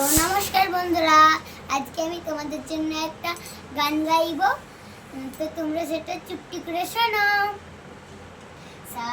নমস্কার বন্ধুরা, আজকে আমি তোমাদের জন্য একটা গান গাইবো। তো তোমরা সেটা চুপটি করে শোনাও সা